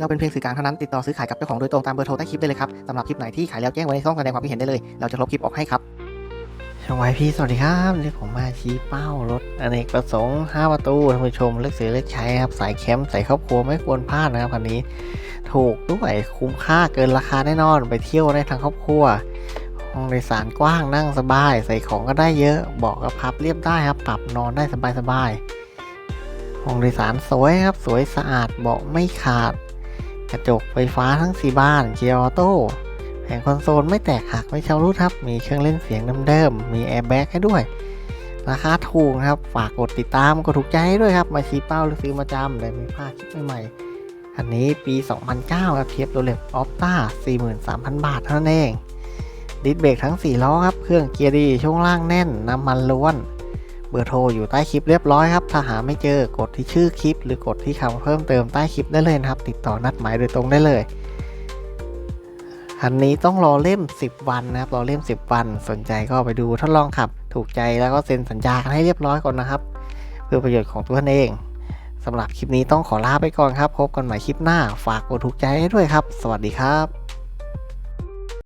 เราเป็นเพียงสื่อกลางเท่านั้นติดต่อซื้อขายกับเจ้าของโดยตรงตามเบอร์โทรใต้คลิปได้เลยครับสำหรับคลิปไหนที่ขายแล้วแจ้งไว้ในช่องแสดงความคิดเห็นได้เลย เราจะลบคลิปออกให้ครับชวายพี่สวัสดีครับนี่ผมมาชี้เป้ารถอเนกประสงค์5ประตูท่านผู้ชมเลือกซื้อเลือกใช้ครับสายแคมป์สายครอบครัวไม่ควรพลาดนะครับคันนี้ ถูกด้วยคุ้มค่าเกินราคาแน่นอนไปเที่ยวได้ทั้งครอบครัวห้องโดยสารกว้างนั่งสบาย ใส่ของก็ได้เยอะเบาะก็พับเรียบได้ครับ ปรับนอนได้สบายสบายห้องโดยสารสวยครับ สวยสะอาดเบาะไม่ขาด กระจกไฟฟ้าทั้ง 4 บ้าน เกียร์ออโต้แผงคอนโซลไม่แตกหักไม่เชารุดครับ มีเครื่องเล่นเสียงเดิมๆ มีแอร์แบ็กให้ด้วย ราคาถูกครับ ฝากกดติดตามกดถูกใจให้ด้วยครับ มาชี้เป้าหรือซื้อมาจำเลยไม่พลาดคลิปใหม่ๆอันนี้ปี 2009ครับเทียบโรเล็บออฟต้า43,000 บาทเท่านั้นเองดิสเบรกทั้ง 4 ล้อครับ เครื่องเกียร์ดี ช่วงล่างแน่น น้ำมันล้วน เบอร์โทรอยู่ใต้คลิปเรียบร้อยครับ ถ้าหาไม่เจอกดที่ชื่อคลิป หรือกดที่คำเพิ่มเติมใต้คลิปได้เลยนะครับ ติดต่อนัดหมายโดยตรงได้เลย อันนี้ต้องรอเล่ม 10 วันนะครับ รอเล่ม 10 วัน สนใจก็ไปดูทดลองขับ ถูกใจแล้วก็เซ็นสัญญากันให้เรียบร้อยก่อนนะครับ เพื่อประโยชน์ของตัวเองสำหรับคลิปนี้ต้องขอลาไปก่อนครับ พบกันใหม่คลิปหน้า ฝากกดถูกใจให้ด้วยครับ สวัสดีครับ